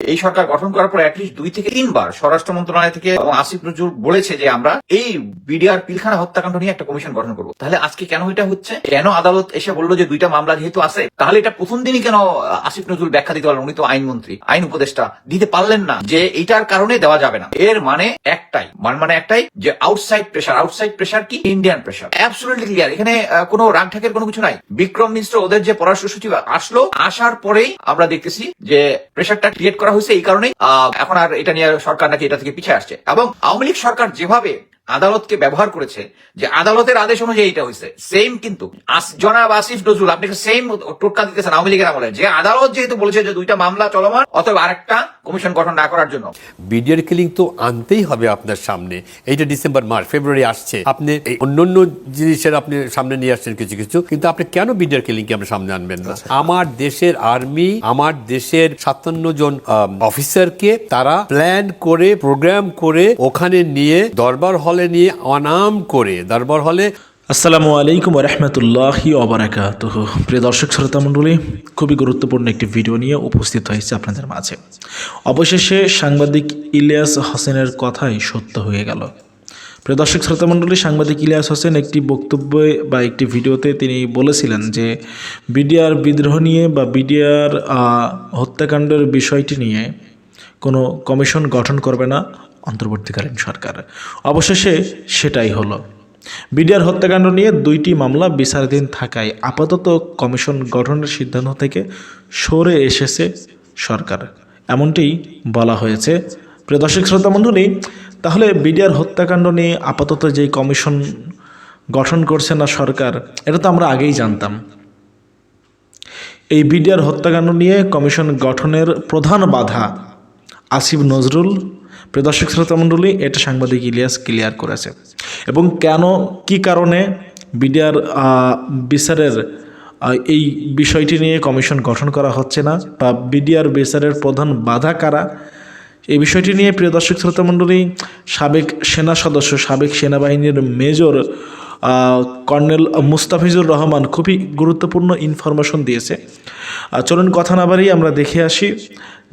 এই সরকার গঠন করার পর অ্যাটলিস্ট দুই থেকে তিনবার স্বরাষ্ট্র মন্ত্রণালয় থেকে এবং আসিফ নজরুল বলেছে যে আমরা এই বিডিআর পিলখানা হত্যাকাণ্ড নিয়ে একটা কমিশন গঠন করব। তাহলে আজকে কেন এটা হচ্ছে? কেন আদালত এসে বলল যে দুইটা মামলা যেহেতু আছে, তাহলে এটা প্রথম দিনই কেন আসিফ নজরুল ব্যাখ্যা দিতে পারলেন? উনি তো আইনমন্ত্রী আইন উপদেষ্টা, দিতে পারলেন না যে এইটার কারণে দেওয়া যাবে না। এর মানে একটাই, মান মানে একটাই যে আউটসাইড প্রেশার আউটসাইড প্রেশার কি? ইন্ডিয়ান প্রেশার অ্যাবসুলেটলি ক্লিয়ার এখানে কোনো রাগ ঠাকের কোনো কিছু নাই। বিক্রম মিশ্র, ওদের যে পররাষ্ট্র সচিব আসলো, আসার পরেই আমরা দেখতেছি যে প্রেশারটা ক্রিয়েট করা হয়েছে এই কারণেই এখন আর এটা নিয়ে সরকার নাকি এটা থেকে পিছিয়ে আসছে। এবং আওয়ামী লীগ সরকার যেভাবে আদালতকে ব্যবহার করেছে যে আদালতের আদেশ অনুযায়ী এটা হয়েছে সেম কিন্তু জনাব আসিফ নজরুল আপনি সেম টোটকা দিতেছেন আওয়ামী লীগের আমলে যে আদালত যেহেতু বলেছে যে দুইটা মামলা চলমান অথবা আরেকটা কমিশন গঠন না করার জন্য। বিডিআর কিলিং তো আনতেই হবে আপনার সামনে। এইটা ডিসেম্বর মার্চ ফেব্রুয়ারি আসছে। আপনি এই অন্য অন্য জিনিসের আপনি সামনে নিয়ে আসছেন কিছু কিছু কিন্তু আপনি কেন বিডিআর কিলিং কে আপনি সামনে আনবেন না? আমার দেশের আর্মি আমার দেশের সাতান্ন জন অফিসারকে তারা প্ল্যান করে প্রোগ্রাম করে ওখানে নিয়ে দরবার হলে নিয়ে অনাম করে, দরবার হলে আসসালামু আলাইকুম রহমতুল্লাহি অবরাকাত প্রিয় দর্শক, শ্রোতা মণ্ডলী, খুবই গুরুত্বপূর্ণ একটি ভিডিও নিয়ে উপস্থিত হয়েছে আপনাদের মাঝে। অবশেষে সাংবাদিক ইলিয়াস হোসেনের কথাই সত্য হয়ে গেল। প্রিয় দর্শক, শ্রোতা মণ্ডলী, সাংবাদিক ইলিয়াস হোসেন একটি বক্তব্যে বা একটি ভিডিওতে তিনি বলেছিলেন যে, বিডিআর বিদ্রোহ নিয়ে বা বিডিআর হত্যাকাণ্ডের বিষয়টি নিয়ে কোনো কমিশন গঠন করবে না। অন্তর্বর্তীকালীন সরকার। অবশেষে সেটাই হলো। বিডিআর হত্যাকাণ্ড নিয়ে দুইটি মামলা বিচারাধীন থাকায় আপাতত কমিশন গঠনের সিদ্ধান্ত থেকে সরে এসেছে সরকার। এমনটি বলা হয়েছে। প্রিয় দর্শক শ্রোতা মণ্ডলী, তাহলে বিডিআর হত্যাকাণ্ড নিয়ে আপাতত যেই কমিশন গঠন করছে না সরকার, এটা তো আমরা আগেই জানতাম। এই বিডিআর হত্যাকাণ্ড নিয়ে কমিশন গঠনের প্রধান বাধা আসিফ নজরুল প্রদর্শক শ্রোতামণ্ডলী এটা সাংবাদিক ইলিয়াস ক্লিয়ার করেছে। এবং কেন, কি কারণে বিডিআর বিচারের এই বিষয়টি নিয়ে কমিশন গঠন করা হচ্ছে না বা বিডিআর বিচারের প্রধান বাধা কারা? এই বিষয়টি নিয়ে প্রিয় দর্শক শ্রোতামণ্ডলী সাবেক সেনা সদস্য, সাবেক সেনাবাহিনীর মেজর কর্নেল মুস্তাফিজুর রহমান খুবই গুরুত্বপূর্ণ ইনফরমেশন দিয়েছে। চলুন কথা না বাড়িয়ে আমরা দেখে আসি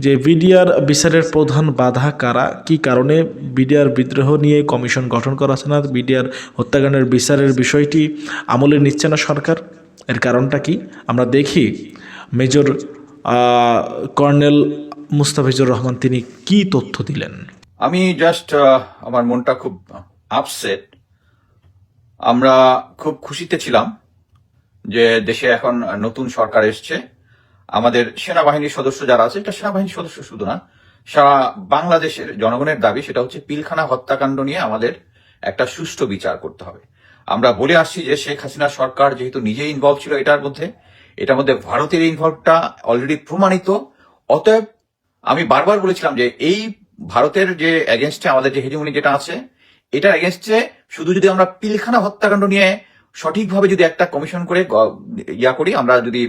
যে বিডিআর বিচারের প্রধান বাধা কারা, কি কারণে বিডিআর বিদ্রোহ নিয়ে কমিশন গঠন করা হচ্ছে না, বিডিআর হত্যাকাণ্ডের বিচারের বিষয়টি আমলে নিচ্ছে না সরকার, এর কারণটা কি? আমরা দেখি মেজর কর্নেল মুস্তাফিজুর রহমান তিনি কি তথ্য দিলেন? আমি জাস্ট আমার মনটা খুব আপসেট আমরা খুব খুশিতে ছিলাম যে দেশে এখন নতুন সরকার এসছে। আমাদের সেনাবাহিনীর সদস্য যারা আছে, এটা সেনাবাহিনীর সদস্য শুধু না, সারা বাংলাদেশের জনগণের দাবি সেটা হচ্ছে পিলখানা হত্যাকাণ্ড নিয়ে আমাদের একটা সুষ্ঠু বিচার করতে হবে। আমরা বলে আসছি যে শেখ হাসিনা সরকার যেহেতু নিজেই ইনভলভ ছিল এটার মধ্যে এটার মধ্যে ভারতের ইনভলভটা অলরেডি প্রমাণিত। অতএব আমি বারবার বলেছিলাম যে এই ভারতের যে এগেনস্টে আমাদের যে হেজিমনি যেটা আছে এটার এগেনস্টে শুধু যদি আমরা পিলখানা হত্যাকাণ্ড নিয়ে সঠিকভাবে যদি একটা কমিশন করে ইয়া করি, আমরা যদি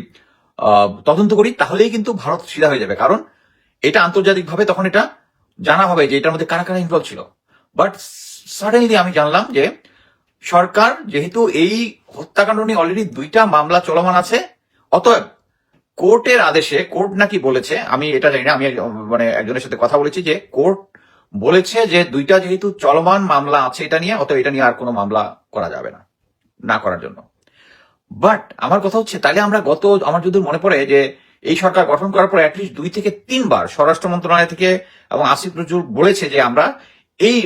তদন্ত করি, তাহলেই কিন্তু ভারত সিধা হয়ে যাবে। কারণ এটা আন্তর্জাতিকভাবে তখন এটা জানা হবে যে এটার মধ্যে কারা কারা ইনভলভ ছিল। বাট সাডেনলি আমি জানলাম যে সরকার যেহেতু এই হত্যাকাণ্ড নিয়ে অলরেডি দুইটা মামলা চলমান আছে, অতএব কোর্টের আদেশে, কোর্ট নাকি বলেছে, আমি এটা জানি না, আমি মানে একজনের সাথে কথা বলেছি যে কোর্ট বলেছে যে দুইটা যেহেতু চলমান মামলা আছে এটা নিয়ে অত এটা নিয়ে আর কোনো মামলা করা যাবে না না করার জন্য। বাট আমার কথা হচ্ছে, তাহলে আমরা গত, আমার যদি মনে পড়ে যে এই সরকার গঠন করার পর অ্যাটলিস্ট দুই থেকে তিনবার স্বরাষ্ট্র মন্ত্রণালয় থেকে এবং আসিফ নজরুল বলেছে যে আমরা এই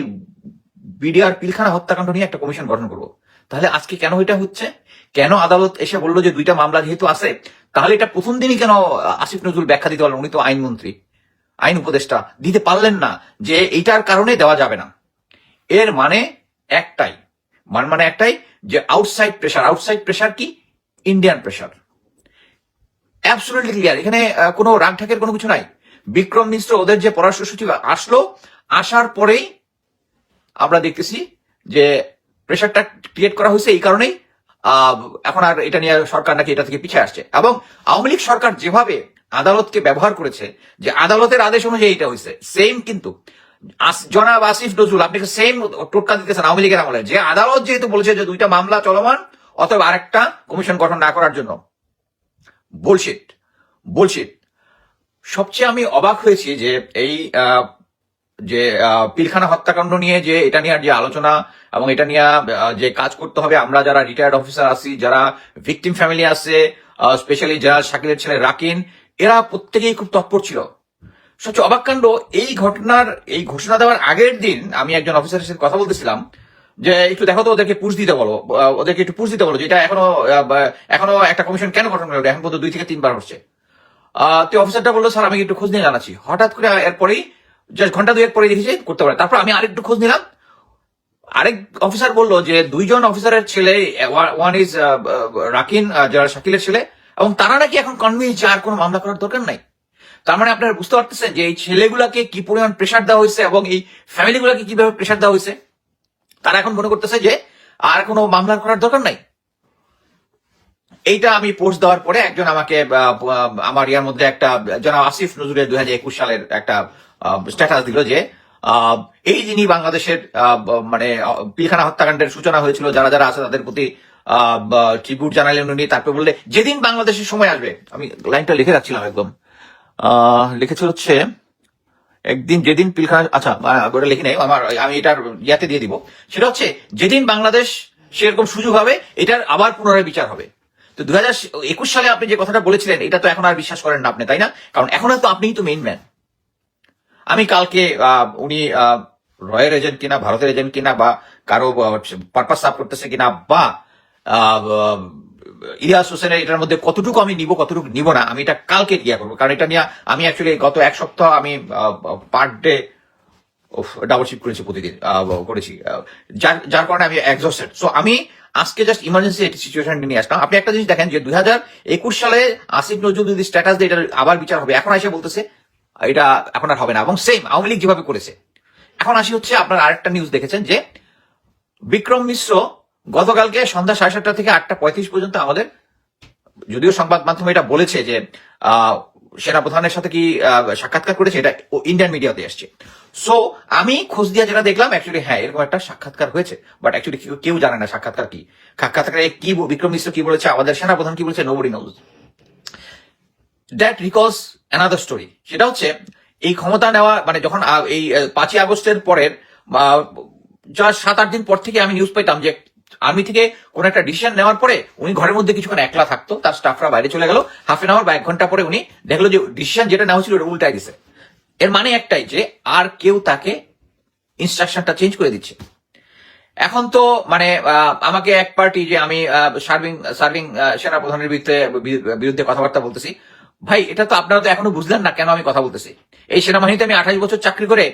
বিডিআর পিলখানা হত্যাকাণ্ড নিয়ে একটা কমিশন গঠন করব। তাহলে আজকে কেন এটা হচ্ছে? কেন আদালত এসে বলল যে দুইটা মামলা যেহেতু আছে, তাহলে এটা প্রথম দিনই কেন আসিফ নজরুল ব্যাখ্যা দিতে পারলেন? উনি তো আইনমন্ত্রী। আইন উপদেষ্টা, দিতে পারলেন না যে এইটার কারণে দেওয়া যাবে না। এর মানে একটাই। মান মানে একটাই যে আউটসাইড প্রেশার আউটসাইড প্রেশার কি? ইন্ডিয়ান প্রেশার অ্যাবসুলেটলি ক্লিয়ার এখানে কোনো রাগ ঠাকের কোনো কিছু নাই। বিক্রম মিশ্র, ওদের যে পররাষ্ট্র সচিব আসলো, আসার পরেই আমরা দেখতেছি যে প্রেশারটা ক্রিয়েট করা হয়েছে এই কারণেই এখন আর এটা নিয়ে সরকার নাকি এটা থেকে পিছিয়ে আসছে। এবং আওয়ামী লীগ সরকার যেভাবে আদালতকে ব্যবহার করেছে যে আদালতের আদেশ অনুযায়ী এটা হয়েছে। সেম কিন্তু জনাব আসিফ নজরুল, আপনি সেম টোটকা দিতেছেন আওয়ামী লীগের আমলে। যে আদালত যেহেতু বলেছে যে দুইটা মামলা চলমান অথবা আরেকটা কমিশন গঠন না করার জন্য। বুলশিট বুলশিট সবচেয়ে আমি অবাক হয়েছি যে এই যে পিলখানা হত্যাকাণ্ড নিয়ে যে এটা নিয়ে যে আলোচনা এবং এটা নিয়ে যে কাজ করতে হবে, আমরা যারা রিটায়ার্ড অফিসার আছি, যারা ভিকটিম ফ্যামিলি আছে স্পেশালি যারা শাকিলের ছেলে রাকিন এরা প্রত্যেকেই খুব তৎপর ছিল। সবচেয়ে অবাক কাণ্ড, এই ঘটনার, এই ঘোষণা দেওয়ার আগের দিন আমি একজন অফিসারের সাথে কথা বলতেছিলাম যে, একটু দেখো তো ওদেরকে পুষ দিতে বলো। ওদেরকে একটু পুষ দিতে বলো যেটা এখনও এখনও একটা কমিশন কেন গঠন করল? এখন পর্যন্ত দুই থেকে তিনবার হচ্ছে। তো অফিসারটা বলল, স্যার, আমি একটু খোঁজ নিয়ে জানাচ্ছি। হঠাৎ করে এরপরেই জাস্ট ঘণ্টা দুয়েক পরে দেখেছি করতে পারে। তারপর আমি আরেকটু খোঁজ নিলাম। আরেক অফিসার বলল যে, দুইজন অফিসারের ছেলে ওয়ান ইজ রাকিন যারা শাকিলের ছেলে এবং তারা নাকি এখন কনভিন্স যে আর কোনো মামলা করার দরকার নাই। তার মানে আপনারা বুঝতে পারতেছেন যে এই ছেলেগুলাকে কি পরিমাণ প্রেশার দেওয়া হয়েছে এবং এই ফ্যামিলিগুলোকে কীভাবে প্রেশার দেওয়া হয়েছে? তারা এখন মনে করতেছে যে আর কোনো মামলা করার দরকার নাই। এইটা আমি পোস্ট দেওয়ার পরে একজন আমাকে আমার ইয়ার মধ্যে একটা, জনাব আসিফ নজরুলের দুই হাজার একুশ সালের একটা স্ট্যাটাস দিল যে এই যিনি বাংলাদেশের মানে পিলখানা হত্যাকাণ্ডের সূচনা হয়েছিল, যারা যারা আছে তাদের প্রতি ট্রিবিউট জানালেন উনি, তারপর বললে, যেদিন বাংলাদেশের সময় আসবে। আমি লাইনটা লিখে রাখছিলাম একদম। লিখেছিল হচ্ছে, একদিন যেদিন পিলখানা আচ্ছা ওটা লিখে নেই, আমার, আমি এটার ইয়াতে দিয়ে দিব। সেটা হচ্ছে, যেদিন বাংলাদেশ সেরকম সুযোগ হবে, এটার আবার পুনরায় বিচার হবে। তো দু হাজার একুশ সালে আপনি যে কথাটা বলেছিলেন, এটা তো এখন আর বিশ্বাস করেন না আপনি, তাই না? কারণ এখন তো আপনিই তো মেইন ম্যান আমি কালকে উনি রয়ের এজেন্ট কিনা, ভারতের এজেন্ট কিনা, বা কারও পারপাস সাফ করতেছে কিনা, বা ইলিয়াস হোসেনের এটার মধ্যে কতটুকু আমি নিব, কতটুকু নিব না, আমি এটা কালকে ইয়া করব। কারণ এটা নিয়ে আমি অ্যাকচুয়ালি গত এক সপ্তাহ আমি পার ডে ডাবল শিফট করেছি প্রতিদিন করেছি। যার যার কারণে আমি এক্সস্টেড সো আমি আজকে জাস্ট ইমার্জেন্সি সিচুয়েশন নিয়ে আসলাম। আপনি একটা জিনিস দেখেন যে দুই হাজার একুশ সালে আসিফ নজরুল যদি স্ট্যাটাস দিয়ে এটার আবার বিচার হবে। এখন এসে বলতেছে, এটা এখন আর হবে না। এবং সেম আওয়ামী লীগ যেভাবে করেছে। এখন আসি হচ্ছে আপনার আরেকটা নিউজ দেখেছেন যে বিক্রম মিশ্র গতকালকে সন্ধ্যা সাড়ে সাতটা থেকে আটটা পঁয়ত্রিশ পর্যন্ত আমাদের, যদিও সংবাদ মাধ্যমে এটা বলেছে যে সেনাপ্রধানের সাথে কি সাক্ষাৎকার করেছে, এটা ইন্ডিয়ান মিডিয়াতে আসছে। সো আমি খোঁজ দিয়ে যেটা দেখলাম অ্যাকচুয়ালি হ্যাঁ এরকম একটা সাক্ষাৎকার হয়েছে বাট অ্যাকচুয়ালি কেউ জানে না সাক্ষাৎকার কি। সাক্ষাৎকারে কি বিক্রম মিশ্র কি বলেছে, আমাদের সেনাপ্রধান কি বলেছে nobody knows that recalls another story সেটা হচ্ছে, এই ক্ষমতা নেওয়া মানে যখন এই পাঁচই আগস্টের পরের সাত আট দিন পর থেকে আমি নিউজ পাইতাম যে আর্মি থেকে কোন একটা ডিসিশন নেওয়ার পরে উনি ঘরের মধ্যে কিছুক্ষণ একলা থাকতো, তার স্টাফরা বাইরে চলে গেল। হাফ এন আওয়ার বা এক ঘণ্টা পরে উনি দেখল যে ডিসিশন যেটা নেওয়া ছিল ওটা উল্টাই দিছে। এর মানে একটাই যে আর কেউ তাকে ইনস্ট্রাকশনটা চেঞ্জ করে দিচ্ছে। এখন তো মানে আমাকে এক পার্টি যে আমি সার্ভিং সার্ভিং সেনা প্রধানের বিরুদ্ধে বিরুদ্ধে কথাবার্তা বলতেছি। ভাই, এটা তো আপনারা তো এখনও বুঝলেন না কেন আমি কথা বলতেছি? এই সেনাবাহিনীতে আমি আঠাশ বছর চাকরি করে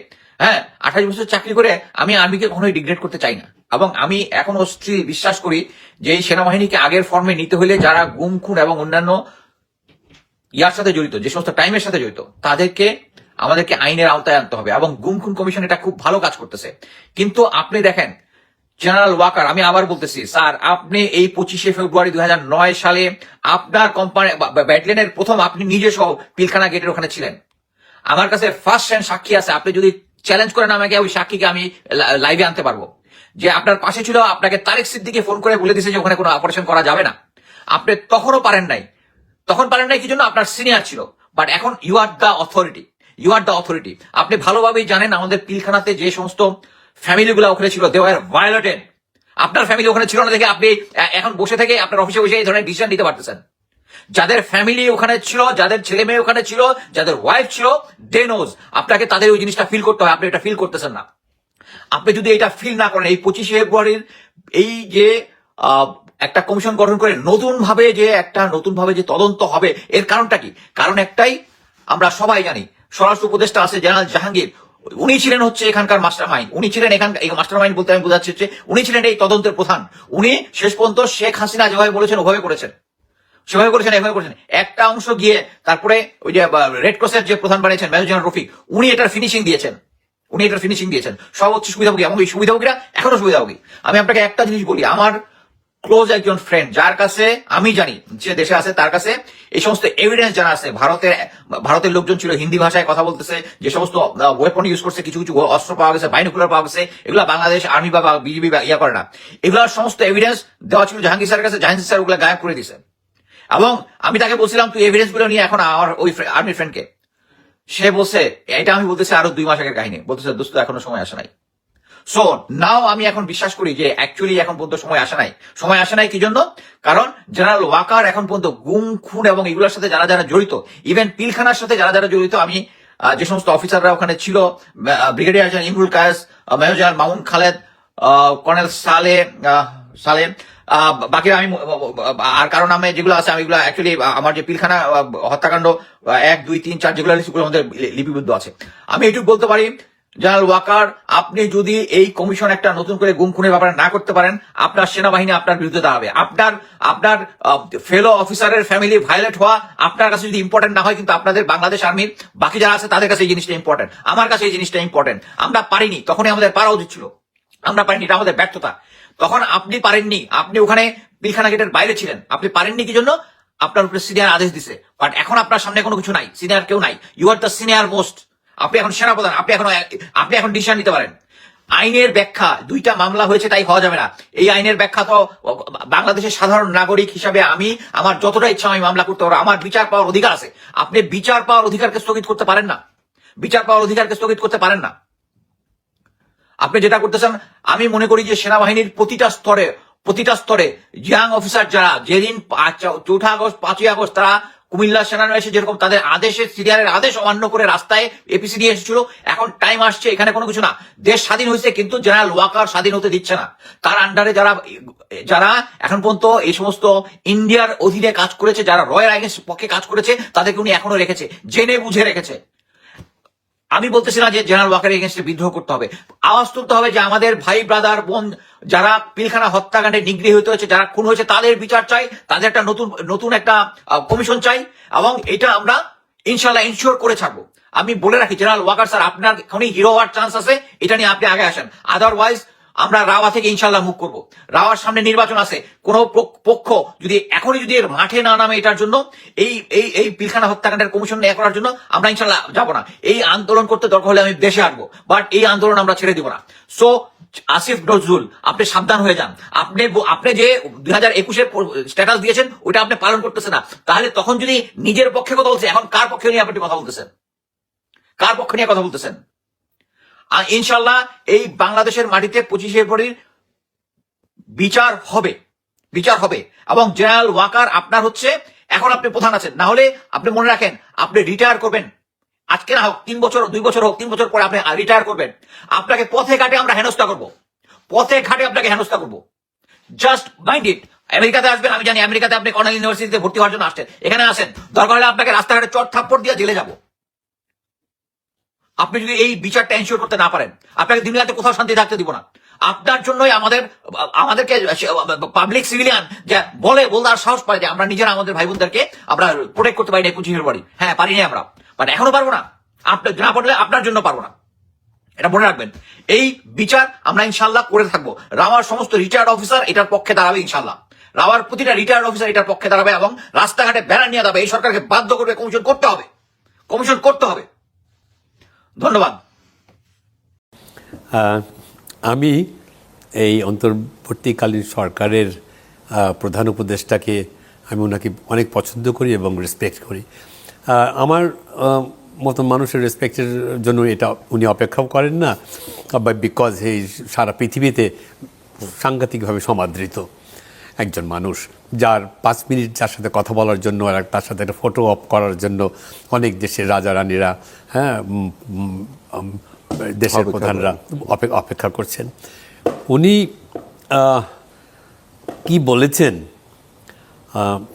হ্যাঁ আঠাশ বছর চাকরি করে আমি আর্মিকে কখনোই ডিগ্রেড করতে চাই না। এবং আমি এখনও স্ত্রী বিশ্বাস করি যে এই সেনাবাহিনীকে আগের ফর্মে নিতে হলে যারা গুম, খুন এবং অন্যান্য ইয়ার সাথে জড়িত, যে সমস্ত টাইমের সাথে জড়িত, তাদেরকে, আমাদেরকে আইনের আওতায় আনতে হবে এবং গুম, খুন কমিশন এটা খুব ভালো কাজ করতেছে। কিন্তু আপনি দেখেন জেনারেল ওয়াকার আমি আবার বলতেছি, স্যার, আপনি এই পঁচিশে ফেব্রুয়ারি দুই হাজার নয় সালে আপনার কোম্পানি ব্যাটলিয়নের প্রথম আপনি নিজে সহ পিলখানা গেটের ওখানে ছিলেন। আমার কাছে ফার্স্ট হ্যান্ড সাক্ষী আছে, আপনি যদি চ্যালেঞ্জ করেন আমাকে, ওই সাক্ষীকে আমি লাইভে আনতে পারব। যে আপনার পাশে ছিল, আপনাকে তারেক সিদ্দিকে ফোন করে বলে দিছে যে ওখানে কোনো অপারেশন করা যাবে না। আপনি তখনও পারেন নাই। তখন পারেন নাই কি জন্য? আপনার সিনিয়র ছিল। বাট এখন you are the authority you are the authority আপনি ভালোভাবেই জানেন, আমাদের পিলখানাতে যে সমস্ত ফ্যামিলিগুলো ওখানে ছিল দে আর ভায়োলেটেড আপনার ফ্যামিলি ওখানে ছিল না দেখে আপনি এখন বসে থেকে আপনার অফিসে বসে এই ধরনের ডিসিশন নিতে পারতেছেন। যাদের ফ্যামিলি ওখানে ছিল, যাদের ছেলে মেয়ে ওখানে ছিল, যাদের ওয়াইফ ছিল দে নোজ আপনাকে তাদের ওই জিনিসটা ফিল করতে হয়, আপনি এটা ফিল করতেছেন না। আপনি যদি এটা ফিল না করেন, এই পঁচিশে ফেব্রুয়ারির এই যে একটা কমিশন গঠন করে নতুন ভাবে যে একটা নতুন ভাবে যে তদন্ত হবে, এর কারণটা কি? কারণ একটাই, আমরা সবাই জানি, স্বরাষ্ট্র উপদেষ্টা আছে জেনারেল জাহাঙ্গীর, উনি ছিলেন হচ্ছে এখানকার মাস্টার মাইন্ড উনি ছিলেন এখানকার মাস্টার মাইন্ড বলতে আমি বোঝাচ্ছি হচ্ছে, উনি ছিলেন এই তদন্তের প্রধান, উনি শেষ পর্যন্ত শেখ হাসিনা যেভাবে বলেছেন, ওভাবে করেছেন। সেভাবে করেছেন, এভাবে করেছেন। একটা অংশ গিয়ে, তারপরে ওই যে রেড ক্রসের যে প্রধান বানিয়েছেন, মেজর জেনারেল রফিক, উনি এটার ফিনিশিং দিয়েছেন। উনি এটার ফিনিশিং দিয়েছেন। সব হচ্ছে সুবিধাভোগী। এবং এই সুবিধাভোগীরা এখনও সুবিধাভোগী। আমি আপনাকে একটা জিনিস বলি, আমার ক্লোজ একজন ফ্রেন্ড যার কাছে আমি জানি, যে দেশে আছে, তার কাছে এই সমস্ত এভিডেন্স জানা আছে। ভারতের ভারতের লোকজন ছিল, হিন্দি ভাষায় কথা বলতেছে, যে সমস্ত ওয়েপন ইউজ করছে, কিছু কিছু অস্ত্র পাওয়া গেছে বাইনোকুলার পাওয়া গেছে, এগুলো বাংলাদেশ আর্মি বা বিজেপি বা ইয়া করে না। এগুলোর সমস্ত এভিডেন্স দেওয়া ছিল জাহাঙ্গীর স্যারের কাছে। জাহাঙ্গীর স্যার ওগুলো গায়েব করে দিছে এবং আমি তাকে বলছিলাম, তুই এভিডেন্সগুলো নিয়ে এখন আমার ওই আর্মি ফ্রেন্ডকে সে বলছে, এটা আমি বলতেছি আরও দুই মাস আগের কাহিনী। বলতেছে, দোস্ত, এখনও সময় আসে নাই। সো নাও আমি এখন বিশ্বাস করি যে অ্যাকচুয়ালি এখন পর্যন্ত সময় আসে নাই। সময় আসে নাই কি জন্য? কারণ জেনারেল ওয়াকার এখন পর্যন্ত গুম, খুন এবং এগুলোর সাথে যারা যারা জড়িত ইভেন পিলখানার সাথে যারা যারা জড়িত, আমি যে সমস্ত অফিসাররা ওখানে ছিল brigadier Imrul Kayes general Mamun Khaled colonel Saleh Saleh বাকি আমি আর কারণ নামে যেগুলো আছে, আমি এগুলো অ্যাকচুয়ালি আমার যে পিলখানা হত্যাকাণ্ড এক, দুই, তিন, চার যেগুলো সেগুলো আমাদের লিপিবদ্ধ আছে। আমি এটুকু বলতে পারি, জেনারেল ওয়াকার, আপনি যদি এই কমিশন একটা নতুন করে গুম খুনের ব্যাপারে না করতে পারেন, আপনার সেনাবাহিনী আপনার বিরুদ্ধে দাঁড়াবে। আপনার আপনার ফেলো অফিসারের ফ্যামিলি ভায়োলেট হওয়া আপনার কাছে যদি ইম্পর্টেন্ট না হয়, কিন্তু আপনাদের বাংলাদেশ আর্মির বাকি যারা আছে, তাদের কাছে এই জিনিসটা ইম্পর্টেন্ট আমার কাছে এই জিনিসটা ইম্পর্টেন্ট আমরা পারিনি, তখনই আমাদের পারা উচিত ছিল। আমরা পারিনি, এটা আমাদের ব্যর্থতা। তখন আপনি পারেননি, আপনি ওখানে পিলখানা গেটের বাইরে ছিলেন। আপনি পারেননি কি জন্য? আপনার উপরে সিনিয়র আদেশ দিছে। বাট এখন আপনার সামনে কোনো কিছু নাই, সিনিয়র কেউ নাই। You are the senior most আপনি এখন সেনাপ্রধান, আপনি এখন আপনি এখন ডিসিশন নিতে পারেন। আইনের ব্যাখ্যা, দুইটা মামলা হয়েছে, তাই হওয়া যাবে না। এই আইনের ব্যাখ্যা তো বাংলাদেশের সাধারণ নাগরিক হিসাবে আমি, আমার যতটা ইচ্ছা আমি মামলা করতে পারব, আমার বিচার পাওয়ার অধিকার আছে। আপনি বিচার পাওয়ার অধিকারকে স্থগিত করতে পারেন না। বিচার পাওয়ার অধিকারকে স্থগিত করতে পারেন না। আপনি যেটা করতেছেন, আমি মনে করি যে সেনাবাহিনীর প্রতিটা স্তরে প্রতিটা স্তরে ইয়াং অফিসার যারা, যেদিন চৌঠা আগস্ট, পাঁচই আগস্ট, তারা কুমিল্লা সেনারা এসে যেরকম তাদের আদেশে, সিরিয়ালের আদেশ অমান্য করে রাস্তায় এপিসি নিয়ে এসেছিল, এখন টাইম আসছে, এখানে কোনো কিছু না। দেশ স্বাধীন হয়েছে, কিন্তু জেনারেল ওয়াকার স্বাধীন হতে দিচ্ছে না। তার আন্ডারে যারা যারা এখন পর্যন্ত এই সমস্ত ইন্ডিয়ার অধীনে কাজ করেছে, যারা রয়্যাল আইনের পক্ষে কাজ করেছে, তাদেরকে উনি এখনও রেখেছে, জেনে বুঝে রেখেছে। আমি বলতেছি না যে জেনারেল ওয়াকার এগেনস্টে বিদ্রোহ করতে হবে। আওয়াজ তুলতে হবে যে আমাদের ভাই ব্রাদার বোন যারা পিলখানা হত্যাকাণ্ডে নিগৃহীত হতে হয়েছে, যারা খুন হয়েছে, তাদের বিচার চাই, তাদের একটা নতুন নতুন একটা কমিশন চাই এবং এটা আমরা ইনশাল্লাহ ইনশিওর করে ছাড়বো। আমি বলে রাখি, জেনারেল ওয়াকার স্যার, আপনার এখনই হিরো হওয়ার চান্স আছে, এটা নিয়ে আপনি আগে আসেন। আদারওয়াইজ আমরা রাওয়া থেকে ইনশাল্লাহ মুখ করব। রাওয়ার সামনে নির্বাচন আছে। কোন পক- পক্ষ যদি এখনই যদি এর মাঠে না নামে এটার জন্য, এই এই এই পিলখানা হত্যাকাণ্ডের কমিশন নিয়ে করার জন্য আমরা ইনশাল্লাহ যাব না। এই আন্দোলন করতে দরকার হলে আমি দেশে আসব। বাট এই আন্দোলন আমরা ছেড়ে দিব না। সো, আসিফ নজরুল, আপনি সাবধান হয়ে যান। আপনি আপনি যে দুই হাজার একুশের স্ট্যাটাস দিয়েছেন ওটা আপনি পালন করতেছেন না। তাহলে তখন যদি নিজের পক্ষে কথা বলছে এখন কার পক্ষে নিয়ে আপনি কথা বলতেছেন? কার পক্ষে নিয়ে কথা বলতেছেন? ইনশাল্লাহ এই বাংলাদেশের মাটিতে পঁচিশে ফেব্রুয়ারির বিচার হবে বিচার হবে। এবং জেনারেল ওয়াকার আপনার হচ্ছে, এখন আপনি প্রধান আছেন। না হলে আপনি মনে রাখেন, আপনি রিটায়ার করবেন। আজকে না হোক, তিন বছর দুই বছর হোক, তিন বছর পরে আপনি রিটায়ার করবেন। আপনাকে পথে ঘাটে আমরা হেনস্থা করব। পথে ঘাটে আপনাকে হেনস্থা করব। জাস্ট মাইন্ড ইট আমেরিকাতে আসবেন, আমি জানি আমেরিকাতে আপনি কর্নেল ইউনিভার্সিটিতে ভর্তি হওয়ার জন্য আসছেন। এখানে আসেন। দরকার হলে আপনাকে রাস্তাঘাটে চট থাপ্পড় দিয়ে জেলে যাব। আপনি যদি এই বিচারটা এনশিওর করতে না পারেন, আপনাকে দিন রাতে কোথাও শান্তি থাকতে দিব না। আপনার জন্যই আমাদের, আমাদেরকে পাবলিক সিভিলিয়ান যা বলে, বলতে আর সাহস পায় যে আমরা নিজেরা আমাদের ভাই বোনদেরকে আমরা প্রোটেক্ট করতে পারি না বাড়ি হ্যাঁ পারিনি আমরা। বাট এখনও পারব না। আপনার না পারলে আপনার জন্য পারব না। এটা মনে রাখবেন। এই বিচার আমরা ইনশাল্লাহ করে থাকব। রাওয়ার সমস্ত রিটায়ার্ড অফিসার এটার পক্ষে দাঁড়াবে ইনশাল্লাহ রাওয়ার প্রতিটা রিটায়ার্ড অফিসার এটার পক্ষে দাঁড়াবে এবং রাস্তাঘাটে ব্যানার নিয়ে দাঁড়াবে। এই সরকারকে বাধ্য করবে। কমিশন করতে হবে। কমিশন করতে হবে। ধন্যবাদ। আমি এই অন্তর্বর্তীকালীন সরকারের প্রধান উপদেষ্টাকে আমি ওনাকে অনেক পছন্দ করি এবং রেসপেক্ট করি। আমার মতো মানুষের রেসপেক্টের জন্য এটা উনি অপেক্ষাও করেন না, বা বিকজ এই সারা পৃথিবীতে সাংঘাতিকভাবে সমাদৃত একজন মানুষ। যার পাঁচ মিনিট যার সাথে কথা বলার জন্য আর তার সাথে একটা ফটো অপ করার জন্য অনেক দেশের রাজা রানীরা হ্যাঁ দেশের প্রধানরা অপে- অপেক্ষা করছেন। উনি কি বলেছেন?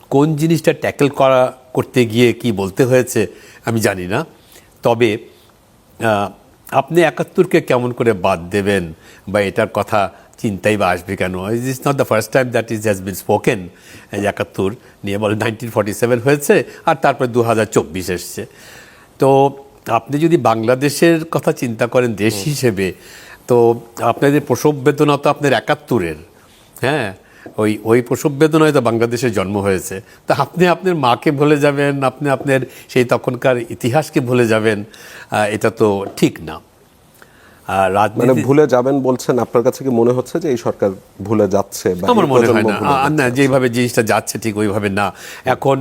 কোন জিনিসটা ট্যাকেল করা করতে গিয়ে কি বলতে হয়েছে আমি জানি না। তবে আপনি একাত্তরকে কেমন করে বাদ দেবেন বা এটার কথা চিন্তাই বা আসবে কেন is is not the first time that is has been spoken একাত্তর নিয়ে বলে নাইনটিন ফর্টি সেভেন হয়েছে আর তারপরে দু হাজার চব্বিশ এসছে। তো আপনি যদি বাংলাদেশের কথা চিন্তা করেন দেশ হিসেবে তো আপনাদের প্রসব বেদনা তো আপনার একাত্তরের। হ্যাঁ? ওই ওই প্রসব বেদনায় তো বাংলাদেশে জন্ম হয়েছে। তা আপনি আপনার মাকে ভুলে যাবেন আপনি আপনার সেই তখনকার ইতিহাসকে ভুলে যাবেন এটা তো ঠিক না। মানে ভুলে যাবেন বলছেন আপনার কাছে কি মনে হচ্ছে যে এই সরকার ভুলে যাচ্ছে আমার মনে হয় না। না যেভাবে জিনিসটা যাচ্ছে ঠিক ওইভাবে না। এখন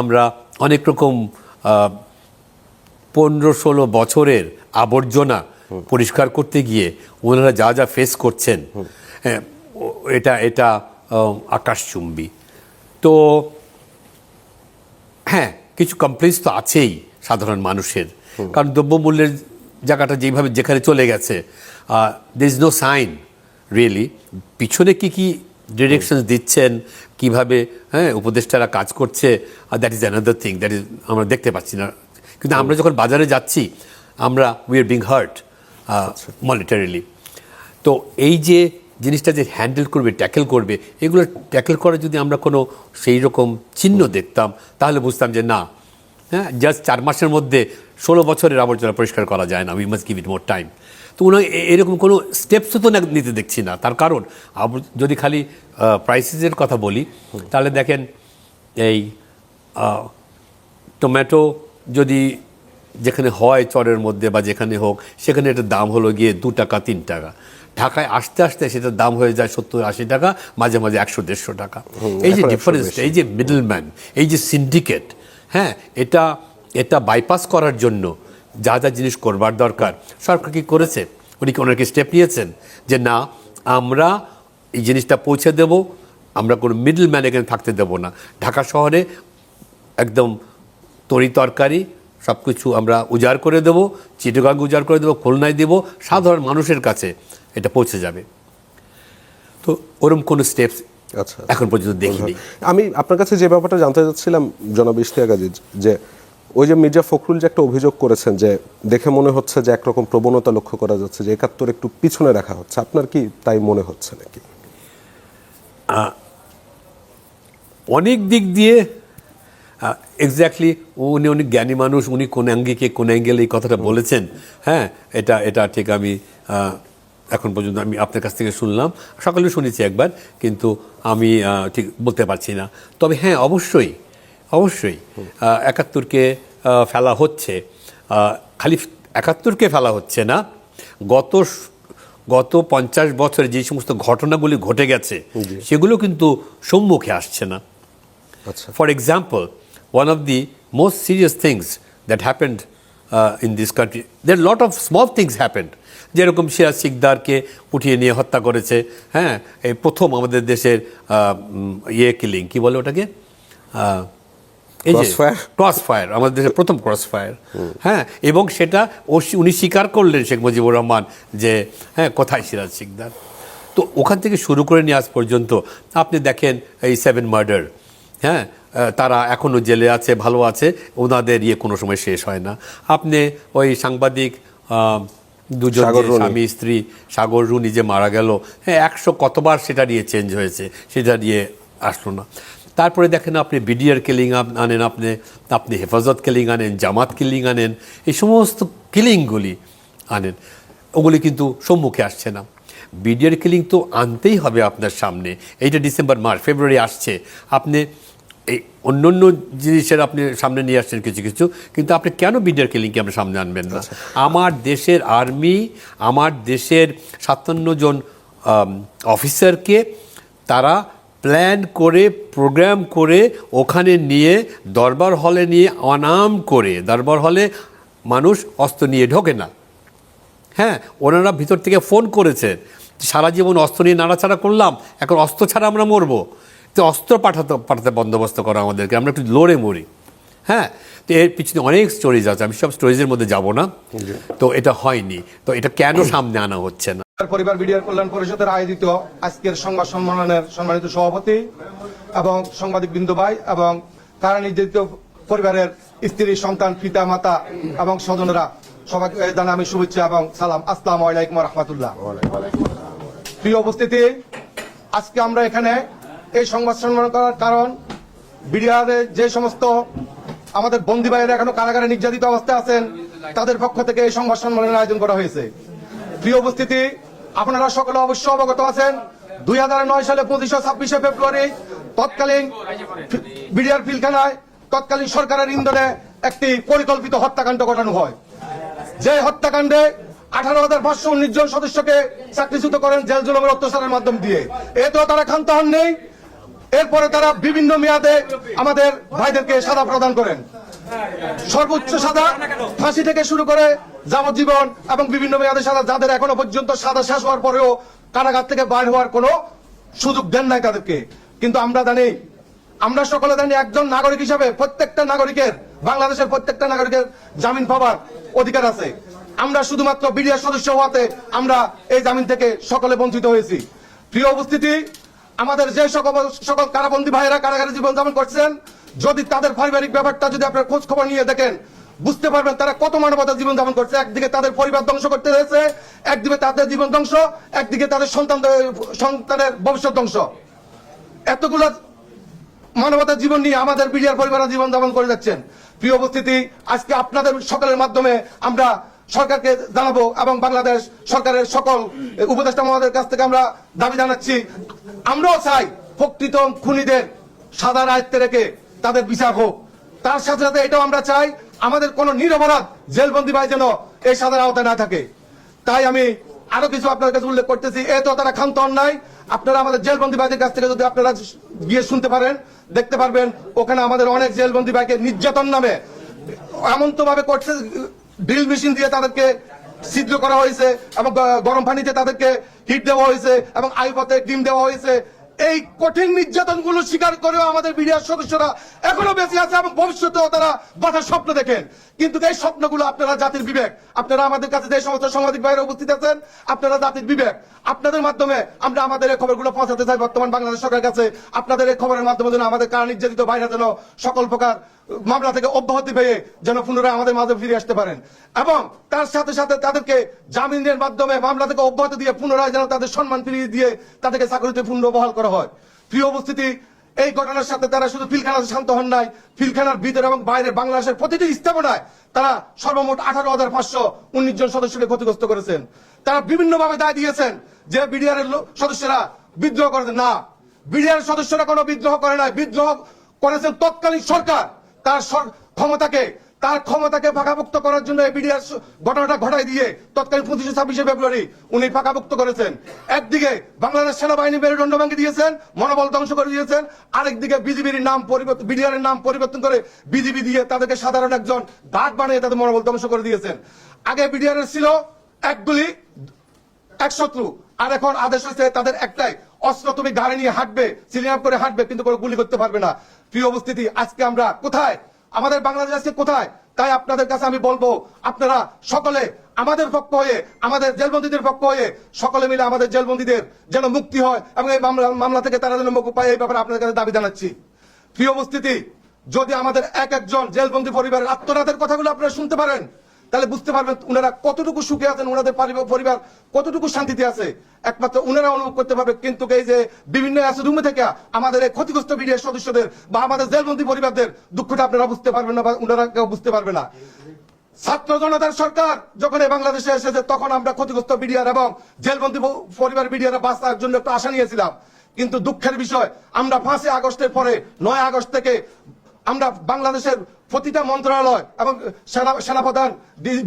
আমরা অনেক রকম পনেরো ষোলো বছরের আবর্জনা পরিষ্কার করতে গিয়ে ওনারা যা যা ফেস করছেন এটা এটা আকাশচুম্বী। তো হ্যাঁ কিছু কমপ্লেন্স তো আছেই সাধারণ মানুষের। কারণ দ্রব্যমূল্যের জায়গাটা যেভাবে যেখানে চলে গেছে there is no sign really পিছনে কি কি ডিরেকশন দিচ্ছেন, কীভাবে হ্যাঁ উপদেষ্টারা কাজ করছে আর that is another thing that is আমরা দেখতে পাচ্ছি না। কিন্তু আমরা যখন বাজারে যাচ্ছি, আমরা we are being hurt monetarily তো এই যে জিনিসটা যে হ্যান্ডেল করবে ট্যাকেল করবে, এগুলো ট্যাকেল করে যদি আমরা কোনো সেই রকম চিহ্ন দেখতাম, তাহলে বুঝতাম যে না হ্যাঁ জাস্ট চার মাসের মধ্যে ষোলো বছরের আবর্জনা পরিষ্কার করা যায় না we must give it more time তো উনি এরকম কোনো স্টেপসও তো না- নিতে দেখছি না। তার কারণ যদি খালি প্রাইসেসের কথা বলি তাহলে দেখেন এই টমেটো যদি যেখানে হয় চরের মধ্যে বা যেখানে হোক সেখানে এটার দাম হলো গিয়ে দু টাকা তিন টাকা। ঢাকায় আসতে আসতে সেটার দাম হয়ে যায় সত্তর আশি টাকা মাঝে মাঝে একশো দেড়শো টাকা। এই যে এখন 100 ডিফারেন্সটা এই যে মিডলম্যান এই যে সিন্ডিকেট হ্যাঁ এটা এটা বাইপাস করার জন্য যা যা জিনিস করবার দরকার। সরকার কি করেছে? উনি কি ওনাকে স্টেপ নিয়েছেন? যে না আমরা এই জিনিসটা পৌঁছে দেব আমরা কোনো মিডল ম্যান এখানে থাকতে দেব না। ঢাকা শহরে একদম তরি তরকারি সব কিছু আমরা উজাড় করে দেবো চিটগাং উজাড় করে দেবো খুলনায় দেবো সাধারণ মানুষের কাছে এটা পৌঁছে যাবে। তো ওরম কোনো স্টেপস আচ্ছা। এখন পর্যন্ত দেখিনি। আমি আপনার কাছে যে ব্যাপারটা জানতে চাচ্ছিলাম জনাব ইশতিয়াক আজিজ যে ওই যে মির্জা ফখরুল যে একটা অভিযোগ করেছেন যে দেখে মনে হচ্ছে যে একরকম প্রবণতা লক্ষ্য করা যাচ্ছে, যে একাত্তর একটু পিছনে রাখা হচ্ছে, আপনার কি তাই মনে হচ্ছে নাকি? অনেক দিক দিয়ে এক্স্যাক্টলি উনি অনেক জ্ঞানী মানুষ, উনি কোন অ্যাঙ্গিকে কোন অ্যাঙ্গেলে এই কথাটা বলেছেন। হ্যাঁ এটা এটা ঠিক আমি এখন পর্যন্ত আমি আপনার কাছ থেকে শুনলাম সকালে শুনেছি একবার, কিন্তু আমি ঠিক বলতে পারছি না। তবে হ্যাঁ অবশ্যই অবশ্যই। একাত্তরকে ফেলা হচ্ছে। খালি একাত্তরকে ফেলা হচ্ছে না গত গত পঞ্চাশ বছরে যে সমস্ত ঘটনাগুলি ঘটে গেছে সেগুলো কিন্তু সম্মুখে আসছে না। আচ্ছা। Of the most serious things that happened uh, in this country, there are a lot of small things happened. যেরকম সিরাজ সিকদারকে উঠিয়ে নিয়ে হত্যা করেছে হ্যাঁ? এই প্রথম আমাদের দেশের ইয়ে কিলিং কি বলে ওটাকে? এই যে? ক্রস ফায়ার আমাদের দেশের প্রথম ক্রস ফায়ার হ্যাঁ এবং সেটা উনি স্বীকার করলেন শেখ মুজিবুর রহমান যে হ্যাঁ কোথায় সিরাজ সিকদার তো ওখান থেকে শুরু করে নিয়ে আজ পর্যন্ত আপনি দেখেন এই সেভেন মার্ডার হ্যাঁ তারা এখনও জেলে আছে ভালো আছে ওনাদের ইয়ে কোনো সময় শেষ হয় না। আপনি ওই সাংবাদিক দুজন। স্বামী স্ত্রী সাগর রুনি যে মারা গেল হ্যাঁ একশো কতবার সেটা নিয়ে চেঞ্জ হয়েছে সেটা নিয়ে আসলো না। তারপরে দেখেন আপনি বিডিআর কিলিং আনেন আপনি আপনি হেফাজত কিলিং আনেন জামাত কিলিং আনেন এই সমস্ত কিলিংগুলি আনেন। ওগুলি কিন্তু সম্মুখে আসছে না। বিডিআর কিলিং তো আনতেই হবে আপনার সামনে। এইটা ডিসেম্বর মার্চ ফেব্রুয়ারি আসছে। আপনি এই অন্য অন্য জিনিসের আপনি সামনে নিয়ে আসছেন কিছু কিছু কিন্তু আপনি কেন বিডিআর কিলিংকে আপনি সামনে আনবেন না? আমার দেশের আর্মি আমার দেশের সাতান্ন জন অফিসারকে তারা প্ল্যান করে প্রোগ্রাম করে ওখানে নিয়ে দরবার হলে নিয়ে অনাম করে। দরবার হলে মানুষ অস্ত্র নিয়ে ঢোকে না। হ্যাঁ ওনারা ভিতর থেকে ফোন করেছে সারা জীবন অস্ত্র নিয়ে নাড়াচাড়া করলাম এখন অস্ত্র ছাড়া আমরা মরবো। তো অস্ত্র পাঠাতে পাঠাতে বন্দোবস্ত করা আমাদেরকে আমরা একটু লড়ে মরি। হ্যাঁ তো এর পিছনে অনেক স্টোরিজ আছে আমি সব স্টোরিজের মধ্যে যাব না। তো এটা হয়নি। তো এটা কেন সামনে আনা হচ্ছে না? পরিবার বিডিআর কল্যাণ পরিষদের আয়োজিত আজকের সংবাদ সম্মেলনের সম্মানিত সভাপতি এবং সাংবাদিক বিন্দু ভাই এবং তারা নির্যাতিত পরিবারের স্ত্রী, সন্তান, পিতা, মাতা এবং স্বজনরা। সবাইকে জানাই আমি শুভেচ্ছা এবং সালাম। আসসালামু আলাইকুম রহমতুল্লাহ। প্রিয় উপস্থিতি, আজকে আমরা এখানে এই সংবাদ সম্মেলন করার কারণ বিডিআরে যে সমস্ত আমাদের বন্দী ভাইয়েরা এখনও কারাগারে নির্যাতিত অবস্থায় আছেন, তাদের পক্ষ থেকে এই সংবাদ সম্মেলনের আয়োজন করা হয়েছে। প্রিয় উপস্থিতি আপনারা সকলে অবশ্য অবগত আছেন, দুই হাজার নয় সালে পঁচিশে, ছাব্বিশে ফেব্রুয়ারি তৎকালীন বিডিআর পিলখানায় তৎকালীন সরকারের ইন্ধনে একটি পরিকল্পিত হত্যাকাণ্ড ঘটানো হয়। যে হত্যাকাণ্ডে আঠারো হাজার পাঁচশো উনিশ জন সদস্যকে চাকরিচ্যুত করেন জেল জুলমের অত্যাচারের মাধ্যম দিয়ে। এতেও তারা ক্ষান্ত হননি। এরপরে তারা বিভিন্ন মেয়াদে আমাদের ভাইদেরকে সাদা প্রদান করেন। সর্বোচ্চ সাজা ফাঁসি থেকে শুরু করে যাবজ্জীবন এবং বিভিন্ন মেয়াদে সাজা যাদের এখনও পর্যন্ত সাজা শেষ হওয়ার পরেও কারাগার থেকে বাইর হওয়ার কোনো সুযোগ দেন নাই তাদেরকে। কিন্তু আমরা জানি, আমরা সকলে জানি একজন নাগরিক হিসাবে প্রত্যেকটা নাগরিকের, বাংলাদেশের প্রত্যেকটা নাগরিকের জামিন পাওয়ার অধিকার আছে। আমরা শুধুমাত্র বিডিআর সদস্য হওয়াতে আমরা এই জামিন থেকে সকলে বঞ্চিত হয়েছি। প্রিয় উপস্থিতি, আমাদের যে সকল সকল কারাবন্দী ভাইয়েরা কারাগারে জীবন যাপন করছেন, যদি তাদের পারিবারিক ব্যাপারটা যদি আপনার খোঁজ খবর নিয়ে দেখেন বুঝতে পারবেন তারা কত মানবতা জীবন যাপন করছে। একদিকে তাদের পরিবার ধ্বংস করতে হয়েছে, একদিকে তাদের জীবন ধ্বংস, একদিকে তাদের সন্তান সন্তানের ভবিষ্যৎ ধ্বংস। এতগুলো মানবতার জীবন নিয়ে আমাদের বিডিআর পরিবার জীবন যাপন করে যাচ্ছেন। প্রিয় উপস্থিতি, আজকে আপনাদের সকলের মাধ্যমে আমরা সরকারকে জানাব এবং বাংলাদেশ সরকারের সকল উপদেষ্টা মহোদয়ের কাছ থেকে আমরা দাবি জানাচ্ছি। আমরাও চাই প্রকৃত খুনিদের সাদা আয়ত্তে রেখে তাদের বিচার হোক। তার সাথে সাথে এটাও আমরা চাই আমাদের কোন নিরপরাধ জেলবন্দি ভাই যেন এই সাদার আওতায় না থাকে। তাই আমি আরও কিছু আপনার কাছে উল্লেখ করতেছি। এ তো তারা ক্ষান্ত অন্যায়। আপনারা আমাদের জেলবন্দি ভাইদের কাছ থেকে যদি আপনারা গিয়ে শুনতে পারেন, দেখতে পারবেন, ওখানে আমাদের অনেক জেলবন্দি ভাইকে নির্যাতন নামে এমন তো ভাবে করছে, ড্রিল মেশিন দিয়ে তাদেরকে ছিদ্র করা হয়েছে এবং গরম পানিতে তাদেরকে হিট দেওয়া হয়েছে এবং আয়ু পথে ডিম দেওয়া হয়েছে। এই কঠিন নির্যাতনগুলো স্বীকার করেও আমাদের বিডিআর সদস্যরা এখনও বেঁচে আছে এবং ভবিষ্যতেও তারা বাধার স্বপ্ন দেখেন। কিন্তু এই স্বপ্নগুলো আপনারা জাতির বিবেক। আপনারা আমাদের কাছে যে সমস্ত সাংবাদিক বাইরে উপস্থিত আছেন, আপনারা জাতির বিবেক। আপনাদের মাধ্যমে আমরা আমাদের এই খবরগুলো পৌঁছাতে চাই বর্তমান বাংলাদেশ সরকারের কাছে। আপনাদের এই খবরের মাধ্যমে যেন আমাদের কারা নির্যাতিত বাইরে যেন সকল প্রকার মামলা থেকে অব্যাহতি পেয়ে যেন পুনরায় আমাদের মাঝে ফিরে আসতে পারেন। এবং তার সাথে সাথে তাদেরকে জামিনের মাধ্যমে মামলা থেকে অব্যাহতি দিয়ে পুনরায় যেন তাদের সম্মান ফিরিয়ে দিয়ে তাদেরকে চাকরিতে পূর্ণ বহাল করা হয়। প্রিয় উপস্থিতি, এই ঘটনার সাথে তারা শুধু ফিলখানাতে শান্ত হন নাই। ফিলখানার ভিতরে এবং বাইরে বাংলাদেশের প্রতিটি স্থাপনায় তারা সর্বমোট আঠারো হাজার পাঁচশো উনিশ জন সদস্যকে ক্ষতিগ্রস্ত করেছেন। তারা বিভিন্ন ভাবে দায় দিয়েছেন যে বিডিআর এর সদস্যরা বিদ্রোহ করেছেন না। বিডিআর সদস্যরা কোনো বিদ্রোহ করে নাই। বিদ্রোহ করেছেন তৎকালীন সরকার। তার ক্ষমতাকে তার ক্ষমতাকে ফাঁকাভুক্ত করার জন্য এই বিডিআর ঘটনাটা ঘটাই দিয়ে তৎকালীন পঁচিশে ছাব্বিশে ফেব্রুয়ারি উনি ফাঁকাভুক্ত করেছেন। একদিকে বাংলাদেশ সেনাবাহিনী মেরুদণ্ড ভেঙে দিয়েছেন, মনোবল ধ্বংস করে দিয়েছেন, আরেকদিকে বিজিবির নাম পরিবর্তন বিডিআর নাম পরিবর্তন করে বিজিবি দিয়ে তাদেরকে সাধারণ একজন দাগ বানিয়ে তাদের মনোবল ধ্বংস করে দিয়েছেন। আগে বিডিআর ছিল এক গুলি, এক শত্রু, আর এখন আদেশ হয়েছে তাদের একটাই, অস্ত্র তুমি গাড়ি নিয়ে হাঁটবে সিলিং করে হাঁটবে, কিন্তু কোনো গুলি করতে পারবে না। প্রিয় উপস্থিতি, আজকে আমরা কোথায়? আমাদের বাংলাদেশ আজকে কোথায়? তাই আপনাদের কাছে আমি বলব, আপনারা সকলে আমাদের পক্ষ হয়ে, আমাদের জেলবন্দীদের পক্ষ হয়ে সকলে মিলে আমাদের জেলবন্দীদের যেন মুক্তি হয় এবং এই মামলা মামলা থেকে তারা যেন মুক্তি পায়, এই ব্যাপারে আপনাদের কাছে দাবি জানাচ্ছি। প্রিয় উপস্থিতি, যদি আমাদের এক একজন জেলবন্দী পরিবারের আত্মনাথের কথাগুলো আপনারা শুনতে পারেন তাহলে বুঝতে পারবেন ওনারা কতটুকু সুখে আছেন ওনাদের পারিবার- কতটুকু শান্তিতে আছে। একমাত্র ওনারা অনুভব করতে পারবে কিন্তু এই যে বিভিন্ন রুমে থেকে আমাদের এই ক্ষতিগ্রস্ত বিডিআর সদস্যদের বা আমাদের জেলবন্দী পরিবারদের দুঃখটা আপনারা বুঝতে পারবেন না বা ওনারা কেউ বুঝতে পারবে না। ছাত্র জনতার সরকার যখন এই বাংলাদেশে এসেছে, তখন আমরা ক্ষতিগ্রস্ত বিডিআর এবং জেলবন্দী পরিবার বিডিআর বাঁচার জন্য একটু আশা নিয়েছিলাম। কিন্তু দুঃখের বিষয়, আমরা পাঁচই আগস্টের পরে নয় আগস্ট থেকে আমরা বাংলাদেশের প্রতিটা মন্ত্রণালয় এবং সেনা, সেনাপ্রধান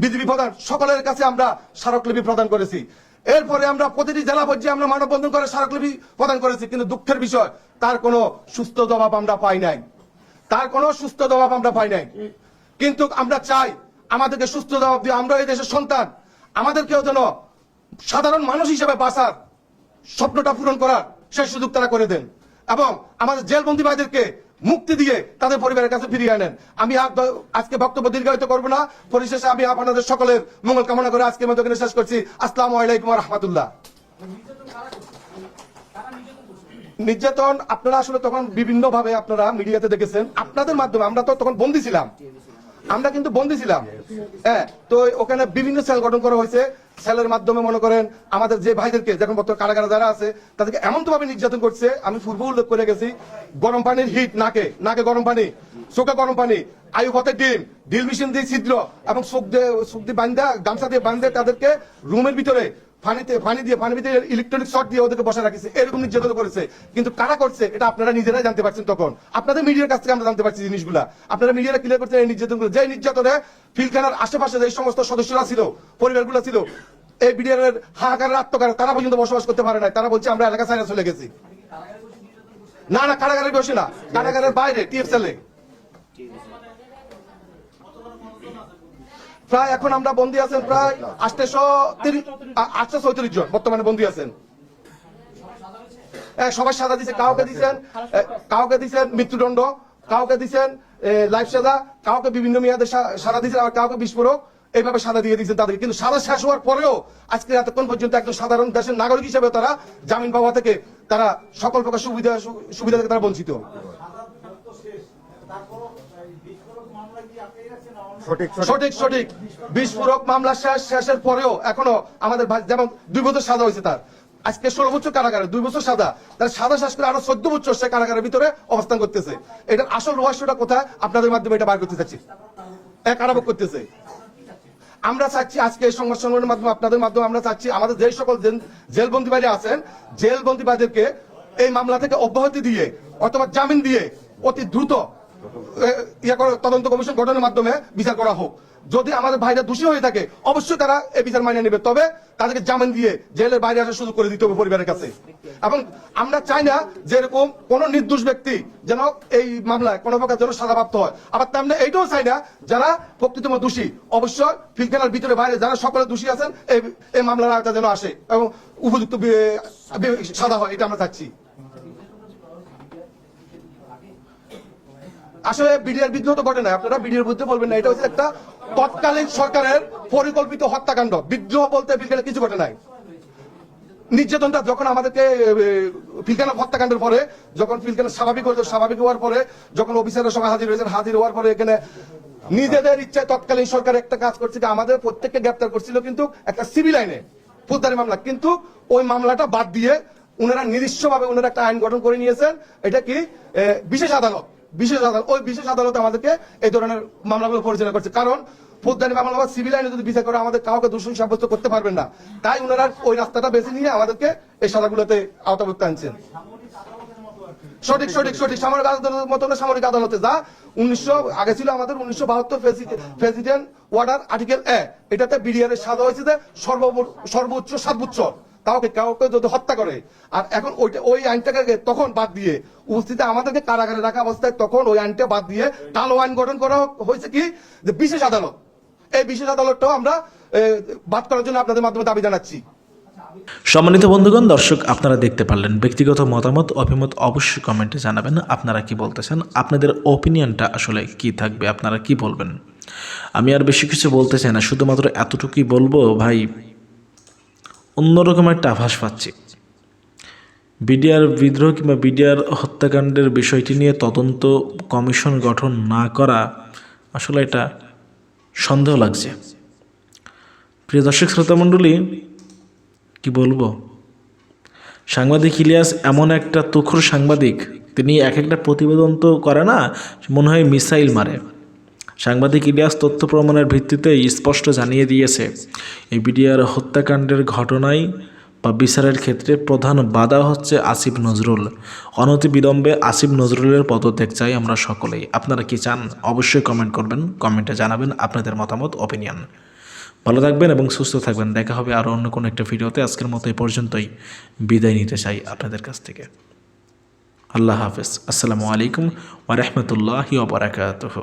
বিজিবি প্রধান, সকলের কাছে আমরা স্মারকলিপি প্রদান করেছি। এরপরে আমরা প্রতিটি জেলা পর্যায়ে আমরা মানববন্ধন করে স্মারকলিপি প্রদান করেছি, কিন্তু দুঃখের বিষয়, তার কোনো সুস্থ জবাব আমরা পাই নাই। তার কোনো সুস্থ জবাব আমরা পাই নাই। কিন্তু আমরা চাই, আমাদেরকে সুস্থ জবাব দিয়ে আমরা এই দেশের সন্তান, আমাদেরকেও যেন সাধারণ মানুষ হিসেবে বাঁচার স্বপ্নটা পূরণ করার সেই সুযোগ তারা করে দেন। এবং আমাদের জেলবন্দী ভাইদেরকে মুক্তি দিয়ে তাদের পরিবারের কাছে ফিরিয়ে আনেন। আমি আজকে বক্তব্য দীর্ঘায়িত করব না। পরিশেষে আমি আপনাদের সকলের মঙ্গল কামনা করে আজকে মতো শেষ করছি। আসসালামু আলাইকুম রহমতুল্লাহ। নির্যাতন, আপনারা আসলে তখন বিভিন্ন ভাবে আপনারা মিডিয়াতে দেখেছেন। আপনাদের মাধ্যমে আমরা তো তখন বন্দি ছিলাম। আমরা কিন্তু বন্দি ছিলাম। হ্যাঁ তো ওখানে বিভিন্ন সেল গঠন করা হয়েছে। সেলের মাধ্যমে মনে করেন আমাদের যে ভাইদেরকে যখন বর্তমানে কারাগারে যারা আছে, তাদেরকে এমন তো ভাবে নির্যাতন করছে, আমি পূর্ব উল্লেখ করে গেছি, গরম পানির হিট নাকে নাকে গরম পানি, চোখে গরম পানি, আয়ু পথে ডিম ডিল মেশিন দিয়ে ছিদ্র, এবং চোখ দিয়ে চোখ দিয়ে বান্ধা গামছা দিয়ে বান্ধে তাদেরকে রুমের ভিতরে পানিতে ফানি দিয়ে, পানির ভিতরে ইলেকট্রনিক শর্ট দিয়ে ওদেরকে বসা রাখিছে। এরকম নির্যাতন করেছে। কিন্তু কারা করছে, এটা আপনারা নিজেরাই জানতে পারছেন তখন। আপনাদের মিডিয়ার কাছ থেকে আমরা জানতে পারছি জিনিসগুলা। আপনারা মিডিয়ারা ক্লিয়ার করছেন এই নির্যাতনগুলো যে নির্যাতনে ফিলখানার আশেপাশে যে সমস্ত সদস্যরা ছিল, পরিবারগুলো ছিল, এই বিডিআর হাহাকারের আত্মকার তারা পর্যন্ত বসবাস করতে পারে না তারা বলছে, আমরা এলাকা সাইরা চলে গেছি। না না, কারাগারে বসে না। কারাগারের বাইরে টিএফ সেলে প্রায় এখন আমরা বন্দী আছেন প্রায় আটশো আটশো চৌত্রিশ জন বর্তমানে বন্দী আছেন। সবাই সাজা দিছে, কাউকে দিচ্ছেন কাউকে দিছেন মৃত্যুদণ্ড, কাউকে দিচ্ছেন লাইফ সাজা, কাউকে বিভিন্ন মেয়াদে সাজা দিয়েছেন আবার কাউকে বিস্ফোরক, এইভাবে সাজা দিয়ে দিয়েছেন তাদেরকে। কিন্তু সাদা শেষ হওয়ার পরেও আজকে এতক্ষণ পর্যন্ত একজন সাধারণ দেশের নাগরিক হিসেবে তারা জামিন পাওয়া থেকে তারা সকল প্রকার সুবিধা সুবিধা থেকে তারা বঞ্চিত। সঠিক সঠিক। বিস্ফোরক মামলা শেষ, শেষের পরেও এখনও আমাদের যেমন দুই বছর সাজা হয়েছে তার। আজকে ষোলো বছর কারাগারে, দুই বছর সাজা। তার সাজা শেষ করে আরও চোদ্দ বছর সে কারাগারের ভিতরে অবস্থান করতেছে। এটার আসল রহস্যটা কোথায়? আপনাদের মাধ্যমে এটা বার করতে চাচ্ছি। এক কারাভোগ করতেছে। আমরা চাচ্ছি আজকে এই সংবাদ সংগ্রহের মাধ্যমে, আপনাদের মাধ্যমে আমরা চাচ্ছি আমাদের যে সকল জেল- জেলবন্দি বাইরে আছেন জেলবন্দি বাইদেরকে এই মামলা থেকে অব্যাহতি দিয়ে অথবা জামিন দিয়ে অতি দ্রুত তদন্ত কমিশন গঠনের মাধ্যমে বিচার করা হোক। যদি আমাদের ভাইরা দোষী হয়ে থাকে, অবশ্যই তারা এই বিচার মানিয়ে নেবে। তবে তাদেরকে জামিন দিয়ে জেলের বাইরে আসার সুযোগ করে দিতে হবে পরিবারের কাছে। এবং আমরা চাই না যে এরকম কোন নির্দোষ ব্যক্তি যেন এই মামলায় কোনো প্রকার যেন সাজাপ্রাপ্ত হয়। আবার তেমনি এইটাও চাই না, যারা প্রকৃতম দোষী, অবশ্যই ফিলখানার ভিতরে বাইরে যারা সকলে দোষী আছেন, এই মামলার আয়তা যেন আসে এবং উপযুক্ত সাজা হয়, এটা আমরা চাচ্ছি। আসলে বিডিআর বিদ্রোহ তো ঘটে না আপনারা বিডিআর বিরুদ্ধে বলবেন না। এটা হচ্ছে একটা তৎকালীন সরকারের পরিকল্পিত হত্যাকাণ্ড। বিদ্রোহ বলতে বিজ্ঞানে কিছু ঘটে নাই। নির্যাতনটা যখন আমাদেরকে ফিলকানা হত্যাকাণ্ডের পরে, যখন ফিলকানা স্বাভাবিক হয়েছে, স্বাভাবিক হওয়ার পরে, যখন অফিসারের সবাই হাজির হয়েছেন, হাজির হওয়ার পরে এখানে নিজেদের ইচ্ছায় তৎকালীন সরকার একটা কাজ করছে যে আমাদের প্রত্যেককে গ্রেপ্তার করছিল কিন্তু একটা সিভিল আইনে ফৌজদারি মামলা। কিন্তু ওই মামলাটা বাদ দিয়ে ওনারা নির্দিষ্টভাবে ওনারা একটা আইন গঠন করে নিয়েছেন। এটা কি? বিশেষ আদালত। বিশেষ আদালত ওই বিশেষ আদালত আমাদেরকে এই ধরনের মামলাগুলো পরিচালনা করছে। কারণ ফৌজদারি মামলা বা সিভিল আইনে যদি বিচার করে, আমাদের কাউকে দোষী সাব্যস্ত করতে পারবেন না। তাই ওনারা ওই রাস্তাটা বেছে নিয়ে আমাদেরকে এই সাদাগুলোতে আওতাভুক্ত আনছেন। সঠিক সঠিক সঠিক। সামরিক আদালতের মতো সামরিক আদালতে যা। উনিশশো আগে ছিল আমাদের উনিশশো বাহাত্তর প্রেসিডেন্ট ওয়ার্ডার আর্টিকেল এ। এটাতে বিডিআর এর সাজা হয়েছে যে সর্ব- সর্বোচ্চ সাত বছর কাউকে কাউকে যদি হত্যা করে, আর এখন ওইটা, ওই আইনটাকে তখন বাদ দিয়ে উপস্থিতি আমাদেরকে কারাগারে রাখা অবস্থায় তখন ওই আইনটা বাদ দিয়ে কালো আইন গঠন করা হয়েছে কি? যে বিশেষ আদালত। এই বিশেষ আদালতটাও আমরা বাদ করার জন্য আপনাদের মাধ্যমে দাবি জানাচ্ছি। সম্মানিত বন্ধুগণ, দর্শক, আপনারা দেখতে পারলেন ব্যক্তিগত মতামত, অভিমত অবশ্যই কমেন্টে জানাবেন। আপনারা কি বলতেছেন? আপনাদের ওপিনিয়নটা আসলে কি থাকবে? আপনারা কি বলবেন? আমি আর বেশি কিছু বলতে চাই না, শুধুমাত্র এতটুকুই বলব, ভাই অন্যরকম একটা আভাস পাচ্ছি। বিডিআর বিদ্রোহ কিংবা বিডিআর হত্যাকাণ্ডের বিষয়টি নিয়ে তদন্ত কমিশন গঠন না করা আসলে এটা সন্দেহ লাগছে। প্রিয় দর্শক শ্রোতামণ্ডলী কি বলব? সাংবাদিক ইলিয়াস এমন একটা তুখর সাংবাদিক, তিনি এক একটা প্রতিবেদন তো করে না, মনে হয় মিসাইল মারে। সাংবাদিক ইলিয়াস তথ্য প্রমাণের ভিত্তিতে স্পষ্ট জানিয়ে দিয়েছে, এই বিডিআর হত্যাকাণ্ডের ঘটনায় বা বিচারের ক্ষেত্রে প্রধান বাধা হচ্ছে আসিফ নজরুল। অনতি বিলম্বে আসিফ নজরুলের পদত্যাগ চাই আমরা সকলেই। আপনারা কি চান অবশ্যই কমেন্ট করবেন কমেন্টে জানাবেন আপনাদের মতামত অপিনিয়ন ভালো থাকবেন এবং সুস্থ থাকবেন। দেখা হবে আরও অন্য কোনো একটা ভিডিওতে। আজকের মতো এই পর্যন্তই। বিদায় নিতে চাই আপনাদের কাছ থেকে। আল্লাহ হাফেজ। আসসালামু আলাইকুম ওয়া রাহমাতুল্লাহি ওয়া বারাকাতুহু।